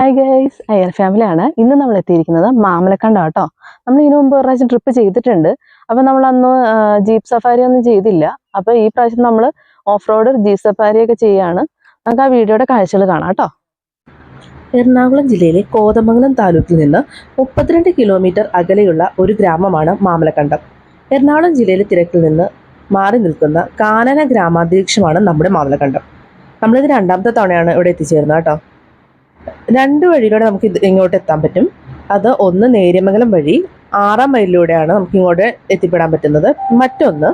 Hi guys Iyer ഫാമിലിയാണ് ഇന്ന് നമ്മൾ എത്തിയിരിക്കുന്നത് മാമലക്കണ്ട കേട്ടോ നമ്മൾ ഇതിനു മുമ്പ് ഒരു പ്രാവശ്യം ട്രിപ്പ് ചെയ്തിട്ടുണ്ട്. അപ്പം നമ്മൾ അന്ന് ജീപ്പ് സഫാരി ഒന്നും ചെയ്തില്ല. അപ്പോൾ ഈ പ്രാവശ്യം നമ്മൾ ഓഫ് റോഡ് ജീപ്പ് സഫാരിയൊക്കെ ചെയ്യാണ്. നമുക്ക് ആ വീഡിയോയുടെ കാഴ്ചകൾ കാണാം കേട്ടോ. എറണാകുളം ജില്ലയിലെ കോതമംഗലം താലൂക്കിൽ നിന്ന് മുപ്പത്തിരണ്ട് കിലോമീറ്റർ അകലെയുള്ള ഒരു ഗ്രാമമാണ് മാമലക്കണ്ടം. എറണാകുളം ജില്ലയിലെ തിരക്കിൽ നിന്ന് മാറി നിൽക്കുന്ന കാനന ഗ്രാമാന്തരീക്ഷമാണ് നമ്മുടെ മാമലക്കണ്ടം. നമ്മളിത് രണ്ടാമത്തെ തവണയാണ് ഇവിടെ എത്തിച്ചേരുന്നത് കേട്ടോ. രണ്ട് വഴിയിലൂടെ നമുക്ക് ഇങ്ങോട്ട് എത്താൻ പറ്റും. അത് ഒന്ന് നേര്യമംഗലം വഴി ആറാം മൈലിലൂടെയാണ് നമുക്ക് ഇങ്ങോട്ട് എത്തിപ്പെടാൻ പറ്റുന്നത്. മറ്റൊന്ന്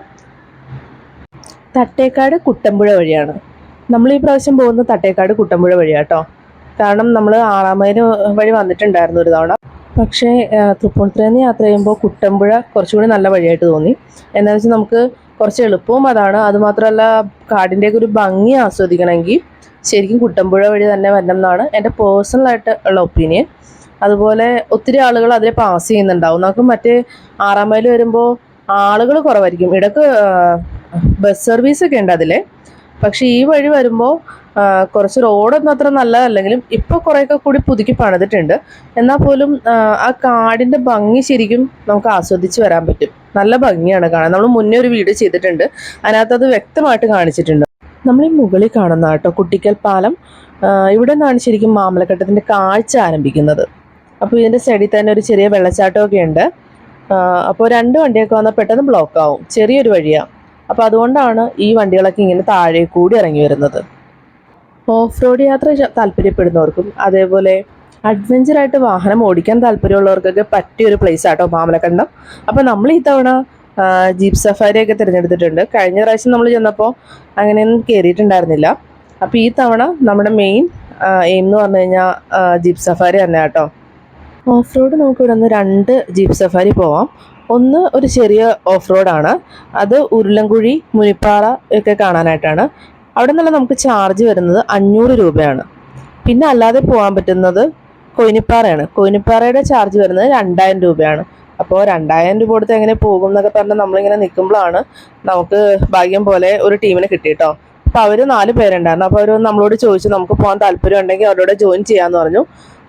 തട്ടേക്കാട് കുട്ടമ്പുഴ വഴിയാണ്. നമ്മൾ ഈ പ്രാവശ്യം പോകുന്നത് തട്ടേക്കാട് കുട്ടമ്പുഴ വഴിയാട്ടോ കാരണം നമ്മൾ ആറാം മൈൽ വഴി വന്നിട്ടുണ്ടായിരുന്നു ഒരു തവണ. പക്ഷേ തൃപ്പൂണിത്തുറയിൽ യാത്ര ചെയ്യുമ്പോൾ കുട്ടമ്പുഴ കുറച്ചുകൂടി നല്ല വഴിയായിട്ട് തോന്നി. എന്താണെന്ന് വെച്ചാൽ നമുക്ക് കുറച്ച് എളുപ്പവും അതാണ്. അതുമാത്രമല്ല കാടിന്റെയൊക്കെ ഒരു ഭംഗി ആസ്വദിക്കണമെങ്കിൽ ശരിക്കും കുട്ടമ്പുഴ വഴി തന്നെ വരണം എന്നാണ് എന്റെ പേഴ്സണലായിട്ട് ഉള്ള ഒപ്പീനിയൻ. അതുപോലെ ഒത്തിരി ആളുകൾ അതിനെ പാസ് ചെയ്യുന്നുണ്ടാവും. നമുക്ക് മറ്റേ ആറാം മൈൽ വരുമ്പോൾ ആളുകൾ കുറവായിരിക്കും. ഇടയ്ക്ക് ബസ് സർവീസ് ഒക്കെ ഉണ്ട് അതിൽ പക്ഷേ ഈ വഴി വരുമ്പോൾ കുറച്ച് റോഡൊന്നും അത്ര നല്ലതല്ലെങ്കിലും ഇപ്പോൾ കുറേയൊക്കെ കൂടി പുതുക്കി പണിതിട്ടുണ്ട്. എന്നാൽ പോലും ആ, കാടിന്റെ ഭംഗി ശരിക്കും നമുക്ക് ആസ്വദിച്ച് വരാൻ പറ്റും. നല്ല ഭംഗിയാണ് കാണാൻ. നമ്മൾ മുന്നേ ഒരു വീഡിയോ ചെയ്തിട്ടുണ്ട്. അതിനകത്ത് അത് വ്യക്തമായിട്ട് കാണിച്ചിട്ടുണ്ട്. നമ്മൾ ഈ മുകളിൽ കാണുന്ന കേട്ടോ കുട്ടിക്കൽ പാലം ഇവിടെ നിന്നാണ് ശരിക്കും മാമലക്കെട്ടത്തിന്റെ കാഴ്ച ആരംഭിക്കുന്നത്. അപ്പോൾ ഇതിന്റെ സൈഡിൽ തന്നെ ഒരു ചെറിയ വെള്ളച്ചാട്ടമൊക്കെ ഉണ്ട്. അപ്പോൾ രണ്ട് വണ്ടിയൊക്കെ വന്നാൽ പെട്ടെന്ന് ബ്ലോക്ക് ആവും. ചെറിയൊരു വഴിയാണ് അപ്പോൾ അതുകൊണ്ടാണ് ഈ വണ്ടികളൊക്കെ ഇങ്ങനെ താഴെ കൂടി ഇറങ്ങി വരുന്നത്. ഓഫ് റോഡ് യാത്ര താല്പര്യപ്പെടുന്നവർക്കും അതേപോലെ അഡ്വഞ്ചറായിട്ട് വാഹനം ഓടിക്കാൻ താല്പര്യമുള്ളവർക്കൊക്കെ പറ്റിയൊരു പ്ലേസ് ആട്ടോ മാമലക്കണ്ടം അപ്പോൾ നമ്മൾ ഈ തവണ ജീപ്പ് സഫാരി ഒക്കെ തിരഞ്ഞെടുത്തിട്ടുണ്ട്. കഴിഞ്ഞ പ്രാവശ്യം നമ്മൾ ചെന്നപ്പോൾ അങ്ങനെയൊന്നും കയറിയിട്ടുണ്ടായിരുന്നില്ല അപ്പോൾ ഈ തവണ നമ്മുടെ മെയിൻ എയിം എന്ന് പറഞ്ഞു കഴിഞ്ഞാൽ ജീപ്പ് സഫാരി തന്നെ കേട്ടോ. ഓഫ് റോഡ് നമുക്ക് ഇവിടെ നിന്ന് രണ്ട് ജീപ്പ് സഫാരി പോവാം. ഒന്ന് ഒരു ചെറിയ ഓഫ് റോഡാണ് അത് ഉരുളൻകുഴി മുനിപ്പാറ ഒക്കെ കാണാനായിട്ടാണ്. അവിടെ നിന്നുള്ള നമുക്ക് ചാർജ് വരുന്നത് അഞ്ഞൂറ് രൂപയാണ്. പിന്നെ അല്ലാതെ പോകാൻ പറ്റുന്നത് കൊയിനിപ്പാറയാണ്. കൊയിനിപ്പാറയുടെ ചാർജ് വരുന്നത് രണ്ടായിരം രൂപയാണ്. അപ്പോൾ രണ്ടായിരം രൂപ കൊടുത്ത് എങ്ങനെ പോകും എന്നൊക്കെ പറഞ്ഞ് നമ്മളിങ്ങനെ നിൽക്കുമ്പോഴാണ് നമുക്ക് ഭാഗ്യം പോലെ ഒരു ടീമിനെ കിട്ടിയിട്ടോ അപ്പോൾ അവർ നാല് പേരുണ്ടായിരുന്നു. അപ്പോൾ അവർ നമ്മളോട് ചോദിച്ചു നമുക്ക് പോകാൻ താല്പര്യം ഉണ്ടെങ്കിൽ അവരോട് ജോയിൻ ചെയ്യാമെന്ന് പറഞ്ഞു.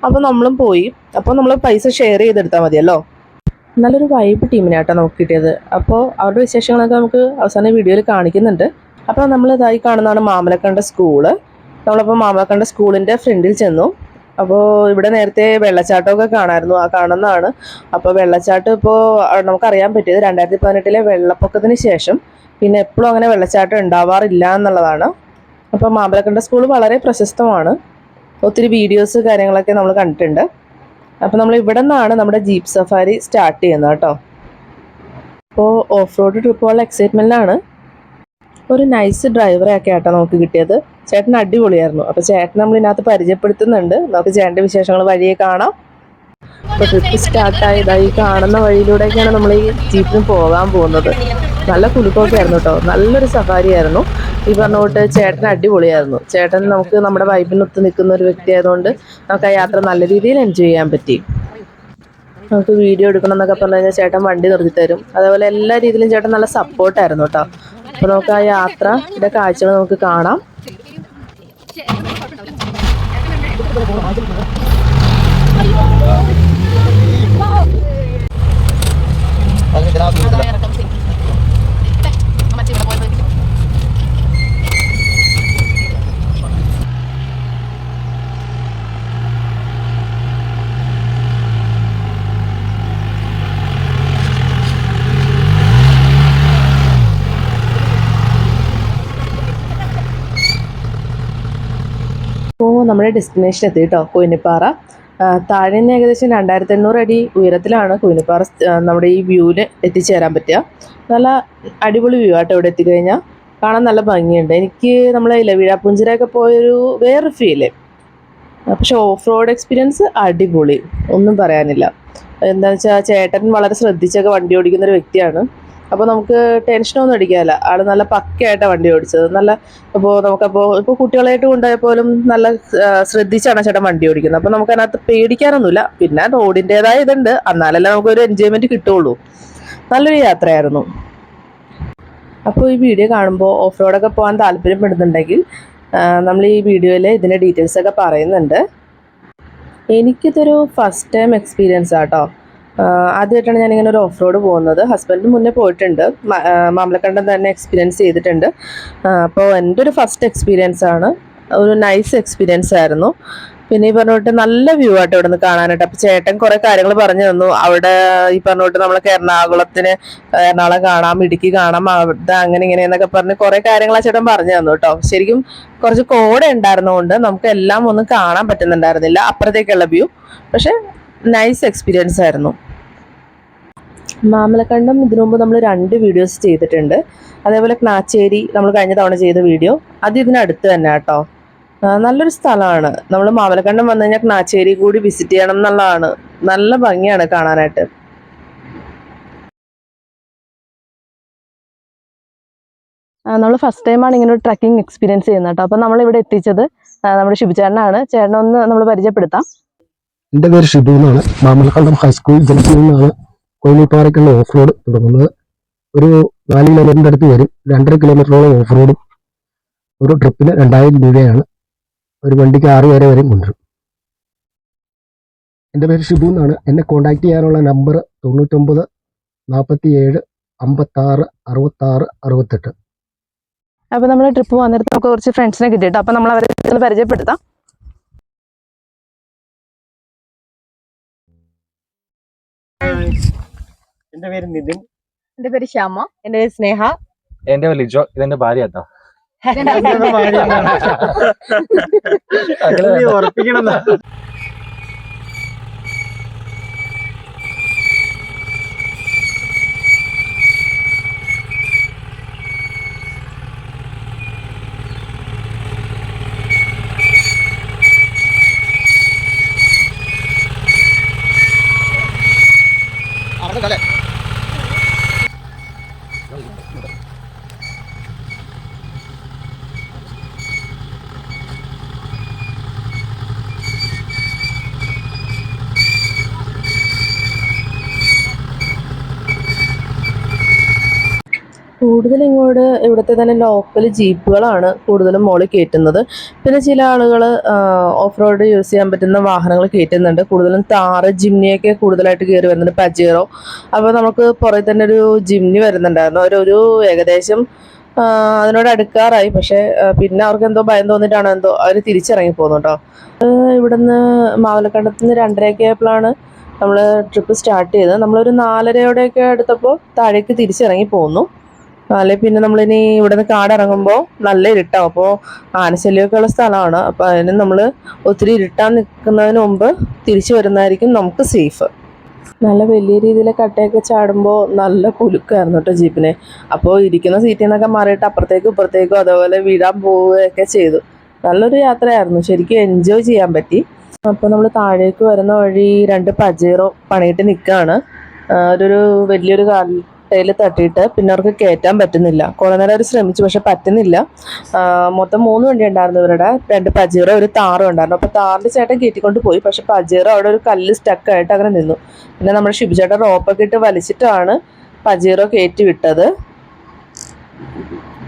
അപ്പോൾ നമ്മളും പോയി. അപ്പോൾ നമ്മൾ പൈസ ഷെയർ ചെയ്തെടുത്താൽ മതിയല്ലോ. നല്ലൊരു വൈബ് ടീമിനാട്ടോ നമുക്ക് കിട്ടിയത്. അപ്പോൾ അവരുടെ വിശേഷങ്ങളൊക്കെ നമുക്ക് അവസാന വീഡിയോയിൽ കാണിക്കുന്നുണ്ട്. അപ്പോൾ നമ്മൾ ഇതായി കാണുന്നതാണ് മാമലക്കണ്ട സ്കൂൾ. നമ്മളപ്പോൾ മാമലക്കണ്ട സ്കൂളിന്റെ ഫ്രണ്ടിൽ ചെന്നു. അപ്പോൾ ഇവിടെ നേരത്തെ വെള്ളച്ചാട്ടമൊക്കെ കാണാമായിരുന്നു ആ കാണുന്നതാണ്. അപ്പോൾ വെള്ളച്ചാട്ടം ഇപ്പോൾ നമുക്കറിയാൻ പറ്റിയത് രണ്ടായിരത്തി പതിനെട്ടിലെ വെള്ളപ്പൊക്കത്തിന് ശേഷം പിന്നെ എപ്പോഴും അങ്ങനെ വെള്ളച്ചാട്ടം ഉണ്ടാവാറില്ല എന്നുള്ളതാണ്. അപ്പോൾ മാമ്പലക്കണ്ട സ്കൂൾ വളരെ പ്രശസ്തമാണ്. ഒത്തിരി വീഡിയോസ് കാര്യങ്ങളൊക്കെ നമ്മൾ കണ്ടിട്ടുണ്ട്. അപ്പോൾ നമ്മൾ ഇവിടെ നിന്നാണ് നമ്മുടെ ജീപ്പ് സഫാരി സ്റ്റാർട്ട് ചെയ്യുന്നത് കേട്ടോ. അപ്പോൾ ഓഫ് റോഡ് ട്രിപ്പുള്ള എക്സൈറ്റ്മെന്റിലാണ് ഒരു നൈസ് ഡ്രൈവറെ ഒക്കെ ആട്ടോ നമുക്ക് കിട്ടിയത്. ചേട്ടൻ അടിപൊളിയായിരുന്നു. അപ്പോൾ ചേട്ടൻ നമ്മൾ ഇതിനകത്ത് പരിചയപ്പെടുത്തുന്നുണ്ട്. നമുക്ക് ചേട്ടന്റെ വിശേഷങ്ങൾ വഴിയെ കാണാം. അപ്പോൾ ട്രിപ്പ് സ്റ്റാർട്ടായി ഇതായി കാണുന്ന വഴിയിലൂടെയൊക്കെയാണ് നമ്മൾ ഈ ജീപ്പിന് പോകാൻ പോകുന്നത്. നല്ല കുലുക്കമൊക്കെ ആയിരുന്നു കേട്ടോ. നല്ലൊരു സഫാരി ആയിരുന്നു. ഈ പറഞ്ഞ തൊട്ട് ചേട്ടൻ അടിപൊളിയായിരുന്നു. ചേട്ടൻ നമുക്ക് നമ്മുടെ വൈബിനൊത്ത് നിൽക്കുന്ന ഒരു വ്യക്തി ആയതുകൊണ്ട് നമുക്ക് ആ യാത്ര നല്ല രീതിയിൽ എൻജോയ് ചെയ്യാൻ പറ്റി. നമുക്ക് വീഡിയോ എടുക്കണം എന്നൊക്കെ പറഞ്ഞു കഴിഞ്ഞാൽ ചേട്ടൻ വണ്ടി നിർത്തി തരും. അതേപോലെ എല്ലാ രീതിയിലും ചേട്ടൻ നല്ല സപ്പോർട്ടായിരുന്നു കേട്ടോ. അപ്പോൾ നമുക്ക് ആ യാത്രയുടെ കാഴ്ചകൾ നമുക്ക് കാണാം. 이렇게 보러 가야 되는 거야? നമ്മുടെ ഡെസ്റ്റിനേഷൻ എത്തി കേട്ടോ കുയിനിപ്പാറ. താഴെ നിന്ന് ഏകദേശം രണ്ടായിരത്തി എണ്ണൂറ് അടി ഉയരത്തിലാണ് കുയിനിപ്പാറ നമ്മുടെ ഈ വ്യൂവിൽ എത്തിച്ചേരാൻ പറ്റുക. നല്ല അടിപൊളി വ്യൂ ആട്ടോ ഇവിടെ എത്തിക്കഴിഞ്ഞാൽ കാണാൻ നല്ല ഭംഗിയുണ്ട്. എനിക്ക് നമ്മളെ ഇലവീഴാപ്പുഞ്ചിരയൊക്കെ പോയൊരു വേറൊരു ഫീൽ പക്ഷെ ഓഫ് റോഡ് എക്സ്പീരിയൻസ് അടിപൊളി. ഒന്നും പറയാനില്ല. എന്താണെന്ന് വെച്ചാൽ ചേട്ടൻ വളരെ ശ്രദ്ധിച്ചൊക്കെ വണ്ടി ഓടിക്കുന്ന ഒരു വ്യക്തിയാണ്. അപ്പോൾ നമുക്ക് ടെൻഷനൊന്നും അടിക്കാനില്ല. ആൾ നല്ല പക്കയായിട്ടാണ് വണ്ടി ഓടിച്ചത്. നല്ല അപ്പോൾ നമുക്കപ്പോൾ ഇപ്പോൾ കുട്ടികളായിട്ട് കൊണ്ടുപോയപ്പോലും നല്ല ശ്രദ്ധിച്ചാണ് ചേട്ടൻ വണ്ടി ഓടിക്കുന്നത്. അപ്പോൾ നമുക്ക് അതിനകത്ത് പേടിക്കാനൊന്നുമില്ല. പിന്നെ റോഡിന്റെതായ ഇതുണ്ട്. എന്നാലല്ലേ നമുക്കൊരു എൻജോയ്മെന്റ് കിട്ടുള്ളൂ നല്ലൊരു യാത്രയായിരുന്നു. അപ്പോൾ ഈ വീഡിയോ കാണുമ്പോൾ ഓഫ് റോഡൊക്കെ പോകാൻ താല്പര്യപ്പെടുന്നുണ്ടെങ്കിൽ നമ്മൾ ഈ വീഡിയോയിൽ ഇതിന്റെ ഡീറ്റെയിൽസ് ഒക്കെ പറയുന്നുണ്ട്. എനിക്കിതൊരു ഫസ്റ്റ് ടൈം എക്സ്പീരിയൻസ് ആട്ടോ. ആദ്യമായിട്ടാണ് ഞാനിങ്ങനെ ഒരു ഓഫ് റോഡ് പോകുന്നത്. ഹസ്ബൻഡ് മുന്നേ പോയിട്ടുണ്ട്. മാമലക്കണ്ടം തന്നെ എക്സ്പീരിയൻസ് ചെയ്തിട്ടുണ്ട്. അപ്പോൾ എന്റെ ഒരു ഫസ്റ്റ് എക്സ്പീരിയൻസ് ആണ്. ഒരു നൈസ് എക്സ്പീരിയൻസ് ആയിരുന്നു. പിന്നെ ഈ പറഞ്ഞോട്ട് നല്ല വ്യൂ ആയിട്ട് ഇവിടെ നിന്ന് കാണാനായിട്ട്. അപ്പോൾ ചേട്ടൻ കുറേ കാര്യങ്ങൾ പറഞ്ഞു തന്നു. അവിടെ ഈ പറഞ്ഞോട്ട് നമ്മളൊക്കെ എറണാകുളത്തിന് എറണാകുളം കാണാം ഇടുക്കി കാണാം അവിടെ അങ്ങനെ ഇങ്ങനെ എന്നൊക്കെ പറഞ്ഞ് കുറേ കാര്യങ്ങൾ ആ ചേട്ടൻ പറഞ്ഞു തന്നു കേട്ടോ. ശരിക്കും കുറച്ച് കോട ഉണ്ടായിരുന്നതുകൊണ്ട് നമുക്ക് എല്ലാം ഒന്നും കാണാൻ പറ്റുന്നുണ്ടായിരുന്നില്ല. അപ്പുറത്തേക്കുള്ള വ്യൂ പക്ഷെ നൈസ് എക്സ്പീരിയൻസ് ആയിരുന്നു. മാമലക്കണ്ടം ഇതിനു മുമ്പ് നമ്മൾ രണ്ട് വീഡിയോസ് ചെയ്തിട്ടുണ്ട്. അതേപോലെ ക്ലാച്ചേരി നമ്മൾ കഴിഞ്ഞ തവണ ചെയ്ത വീഡിയോ അത് ഇതിനടുത്ത് തന്നെ കേട്ടോ. നല്ലൊരു സ്ഥലമാണ്. നമ്മൾ മാമലക്കണ്ടം വന്നു കഴിഞ്ഞാൽ ക്ലാച്ചേരി കൂടി വിസിറ്റ് ചെയ്യണം എന്നുള്ളതാണ്. നല്ല ഭംഗിയാണ് കാണാനായിട്ട്. നമ്മൾ ഫസ്റ്റ് ടൈമാണ് ഇങ്ങനെ ഒരു ട്രക്കിംഗ് എക്സ്പീരിയൻസ് ചെയ്യുന്നത് കേട്ടോ. അപ്പോൾ നമ്മളിവിടെ എത്തിച്ചത് നമ്മുടെ ശിവചേട്ടനാണ്. ചേട്ടനൊന്ന് നമ്മൾ പരിചയപ്പെടുത്താം. എന്റെ പേര് ഷിബു എന്നാണ്. മാമലക്കണ്ടം ഹൈസ്കൂൾ ജംഗ്ഷനിൽ നിന്നാണ് കോയിനിപ്പാറയ്ക്കുള്ള ഓഫ് റോഡ് തുടങ്ങുന്നത്. ഒരു നാല് കിലോമീറ്ററിന്റെ അടുത്ത് വരും. രണ്ടര കിലോമീറ്ററോളം ഓഫ് റോഡും ഒരു ട്രിപ്പിന് രണ്ടായിരം രൂപയാണ്. ഒരു വണ്ടിക്ക് ആറ് പേരെ വരെയും കൊണ്ടുവരും. എന്റെ പേര് ഷിബു എന്നാണ്. എന്നെ കോൺടാക്ട് ചെയ്യാനുള്ള നമ്പർ തൊണ്ണൂറ്റൊമ്പത് നാൽപ്പത്തി ഏഴ് അമ്പത്താറ് അറുപത്താറ് അറുപത്തെട്ട്. അപ്പോൾ നമ്മൾ ട്രിപ്പ് വന്നിട്ട് നമുക്ക് കുറച്ച് ഫ്രണ്ട്സിനെ കിട്ടിയിട്ട്? അപ്പോൾ നമ്മൾ അവരെ പരിചയപ്പെടുത്താം. എന്റെ പേര് നിതിൻ. എന്റെ പേര് ശ്യാമ. എന്റെ പേര് സ്നേഹ. എന്റെ പേര് ലിജോ. ഇതെന്റെ ഭാര്യ കേട്ടോ. ഉറപ്പിക്കണം എന്നാ. കൂടുതൽ ഇങ്ങോട്ട് ഇവിടുത്തെ തന്നെ ലോക്കൽ ജീപ്പുകളാണ് കൂടുതലും മോളിൽ കയറ്റുന്നത്. പിന്നെ ചില ആളുകൾ ഓഫ് റോഡ് യൂസ് ചെയ്യാൻ പറ്റുന്ന വാഹനങ്ങൾ കയറ്റുന്നുണ്ട്. കൂടുതലും താറ് ജിംനിയൊക്കെ കൂടുതലായിട്ട് കയറി വരുന്നുണ്ട് പജീറോ അപ്പോൾ നമുക്ക് പുറകെ തന്നെ ഒരു ജിംനി വരുന്നുണ്ടായിരുന്നു. ഒരു ഒരു ഏകദേശം അതിനോട് അടുക്കാറായി. പക്ഷേ പിന്നെ അവർക്ക് എന്തോ ഭയം തോന്നിയിട്ടാണോ എന്തോ അവർ തിരിച്ചിറങ്ങി പോകുന്നു കേട്ടോ ഇവിടുന്ന് മാവലക്കണ്ടത്ത് നിന്ന് രണ്ടരയൊക്കെ ആയപ്പോഴാണ് നമ്മൾ ട്രിപ്പ് സ്റ്റാർട്ട് ചെയ്തത്. നമ്മളൊരു നാലരയോടെയൊക്കെ എടുത്തപ്പോൾ താഴേക്ക് തിരിച്ചിറങ്ങി പോന്നു. അല്ലെ പിന്നെ നമ്മളിനി ഇവിടുന്ന് കാടിറങ്ങുമ്പോൾ നല്ല ഇരുട്ടാവും. അപ്പോൾ ആനശല്യമൊക്കെ ഉള്ള സ്ഥലമാണ്. അപ്പൊ അതിന് നമ്മൾ ഒത്തിരി ഇരുട്ടാൻ നിൽക്കുന്നതിന് മുമ്പ് തിരിച്ചു വരുന്നതായിരിക്കും നമുക്ക് സേഫ്. നല്ല വലിയ രീതിയിൽ കട്ടയൊക്കെ ചാടുമ്പോൾ നല്ല കുലുക്കായിരുന്നു കേട്ടോ ജീപ്പിനെ. അപ്പോൾ ഇരിക്കുന്ന സീറ്റിൽ നിന്നൊക്കെ മാറിയിട്ട് അപ്പുറത്തേക്കും ഇപ്പുറത്തേക്കും അതേപോലെ വീഴാൻ പോവുകയൊക്കെ ചെയ്തു. നല്ലൊരു യാത്രയായിരുന്നു. ശരിക്കും എൻജോയ് ചെയ്യാൻ പറ്റി. അപ്പോൾ നമ്മൾ താഴേക്ക് വരുന്ന വഴി രണ്ട് പജേറോ പണിയിട്ട് നിൽക്കുകയാണ് ഒരു വലിയൊരു കട്ടയിൽ തട്ടിയിട്ട് പിന്നെ അവർക്ക് കയറ്റാൻ പറ്റുന്നില്ല. കുറേ നേരം അവർ ശ്രമിച്ചു പക്ഷെ പറ്റുന്നില്ല. മൊത്തം മൂന്ന് വണ്ടി ഉണ്ടായിരുന്നു ഇവരുടെ. രണ്ട് പജീറോ ഒരു താറും ഉണ്ടായിരുന്നു. അപ്പോൾ താറിന്റെ ചേട്ടൻ കയറ്റിക്കൊണ്ട് പോയി പക്ഷെ പജീറോ അവിടെ ഒരു കല്ല് സ്റ്റക്കായിട്ട് അങ്ങനെ നിന്നു. പിന്നെ നമ്മുടെ ഷിബുചേട്ടൻ റോപ്പൊക്കെ ഇട്ട് വലിച്ചിട്ടാണ് പജീറോ കയറ്റി വിട്ടത്.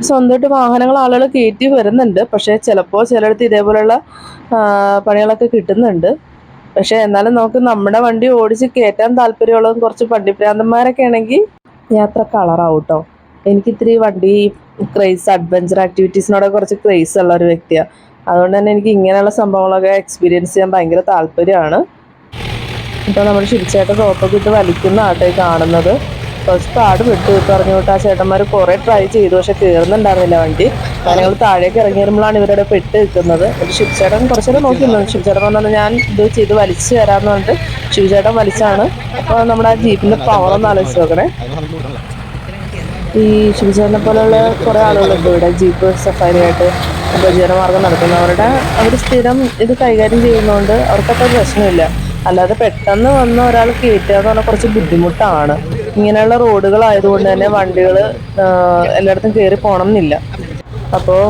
സ്വന്തമായിട്ട് വാഹനങ്ങൾ ആളുകൾ കയറ്റി വരുന്നുണ്ട്. പക്ഷേ ചിലപ്പോൾ ചിലയിടത്ത് ഇതേപോലെയുള്ള പണികളൊക്കെ കിട്ടുന്നുണ്ട്. പക്ഷേ എന്നാലും നമുക്ക് നമ്മുടെ വണ്ടി ഓടിച്ച് കയറ്റാൻ താല്പര്യമുള്ളതും കുറച്ച് വണ്ടിപ്രാന്തന്മാരൊക്കെ ആണെങ്കിൽ യാത്ര കളറാവും കേട്ടോ എനിക്ക് ഇത്രയും വണ്ടി ക്രേസ് അഡ്വഞ്ചർ ആക്ടിവിറ്റീസിനോടൊക്കെ കുറച്ച് ക്രേസ് ഉള്ള ഒരു വ്യക്തിയാണ് അതുകൊണ്ട് തന്നെ എനിക്ക് ഇങ്ങനെയുള്ള സംഭവങ്ങളൊക്കെ എക്സ്പീരിയൻസ് ചെയ്യാൻ ഭയങ്കര താല്പര്യമാണ്. ഇപ്പോൾ നമ്മൾ ശരിച്ചായിട്ട് റോപ്പൊക്കെ ഇട്ട് വലിക്കുന്ന ആട്ടെ കാണുന്നത്. കുറച്ച് പാട് വിട്ടു പറഞ്ഞു വിട്ട് ആ ചേട്ടന്മാർ കുറേ ട്രൈ ചെയ്തു പക്ഷെ കയറുന്നുണ്ടായിരുന്നില്ല വണ്ടി. ഞങ്ങൾ താഴേക്ക് ഇറങ്ങി വരുമ്പോഴാണ് ഇവരുടെ പെട്ട് നിൽക്കുന്നത്. ഒരു ശിവചേട്ടൻ കുറച്ചേരം നോക്കിയിരുന്നു ശിവചേട്ടൻ പറഞ്ഞത് ഞാൻ ഇത് ചെയ്ത് വലിച്ചു തരാമെന്ന് പറഞ്ഞിട്ട് ശിവചേട്ടൻ വലിച്ചാണ്. നമ്മുടെ ആ ജീപ്പിന്റെ പവർ ഒന്ന് ആലോചിച്ച് നോക്കണേ. ഈ ശിവചേട്ടനെ പോലെയുള്ള കുറേ ആളുകളുണ്ട് ഇവിടെ ജീപ്പ് സഫാരി ആയിട്ട് ഉപജീവനമാർഗം നടത്തുന്നവരുടെ അവർ സ്ഥിരം ഇത് കൈകാര്യം ചെയ്യുന്നതുകൊണ്ട് അവർക്കത്ര പ്രശ്നമില്ല. അല്ലാതെ പെട്ടെന്ന് വന്ന ഒരാൾ കയറ്റുക എന്ന് പറഞ്ഞാൽ കുറച്ച് ബുദ്ധിമുട്ടാണ്. ഇങ്ങനെയുള്ള റോഡുകൾ ആയതുകൊണ്ട് തന്നെ വണ്ടികൾ എല്ലായിടത്തും കയറി പോകണം എന്നില്ല അപ്പോൾ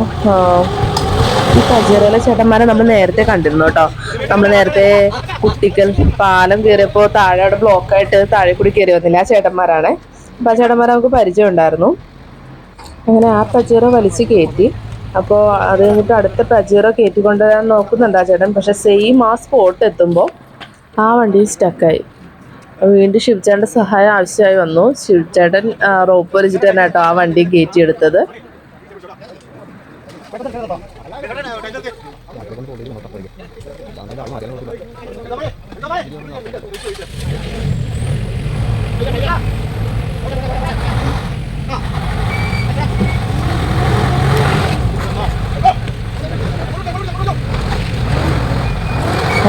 ഈ പജീറയിലെ ചേട്ടന്മാരെ നമ്മൾ നേരത്തെ കണ്ടിരുന്നു കേട്ടോ. നമ്മൾ നേരത്തെ കുട്ടിക്കൽ പാലം കയറിയപ്പോൾ താഴെ അവിടെ ബ്ലോക്കായിട്ട് താഴെ കൂടി കയറി വന്നില്ല ആ ചേട്ടന്മാരാണ്. അപ്പോൾ ആ ചേട്ടന്മാരെ നമുക്ക് പരിചയം ഉണ്ടായിരുന്നു. അങ്ങനെ ആ പജീറോ വലിച്ച് കയറ്റി. അപ്പോൾ അത് കഴിഞ്ഞിട്ട് അടുത്ത പജീറോ കയറ്റിക്കൊണ്ടുവരാൻ നോക്കുന്നുണ്ട് ആ ചേട്ടൻ. പക്ഷെ സെയിം ആ സ്പോട്ട് എത്തുമ്പോൾ ആ വണ്ടി സ്റ്റക്കായി വീണ്ടും ശിവചേട്ടന്റെ സഹായം ആവശ്യമായി വന്നു. ശിവചേട്ടൻ റോപ്പ് വലിച്ചിട്ട് തന്നെ കേട്ടോ ആ വണ്ടി കയറ്റി കയറ്റിയെടുത്തത്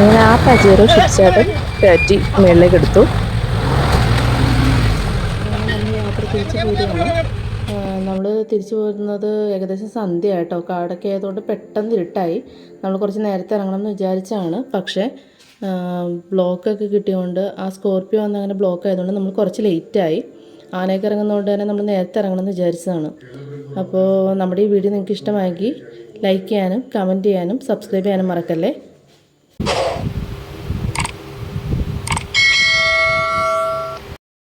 അങ്ങനെ ആ പജേറോ ഷിപ്സായിട്ട് കയറ്റി മുകളിലേക്ക് എടുത്തു. നമ്മൾ തിരിച്ചു പോരുന്നത് ഏകദേശം സന്ധ്യ ആയിട്ടോ കാടൊക്കെ ആയതുകൊണ്ട് പെട്ടെന്ന് ഇരുട്ടായി. നമ്മൾ കുറച്ച് നേരത്തെ ഇറങ്ങണം എന്ന് വിചാരിച്ചാണ്. പക്ഷേ ബ്ലോക്കൊക്കെ കിട്ടിയതുകൊണ്ട് ആ സ്കോർപ്പിയോ വന്ന് അങ്ങനെ ബ്ലോക്ക് ആയതുകൊണ്ട് നമ്മൾ കുറച്ച് ലേറ്റായി. ആനയൊക്കെ ഇറങ്ങുന്നതുകൊണ്ട് തന്നെ നമ്മൾ നേരത്തെ ഇറങ്ങണം എന്ന് വിചാരിച്ചതാണ്. അപ്പോൾ നമ്മുടെ ഈ വീഡിയോ നിങ്ങൾക്ക് ഇഷ്ടമായെങ്കിൽ ലൈക്ക് ചെയ്യാനും കമന്റ് ചെയ്യാനും സബ്സ്ക്രൈബ് ചെയ്യാനും മറക്കല്ലേ?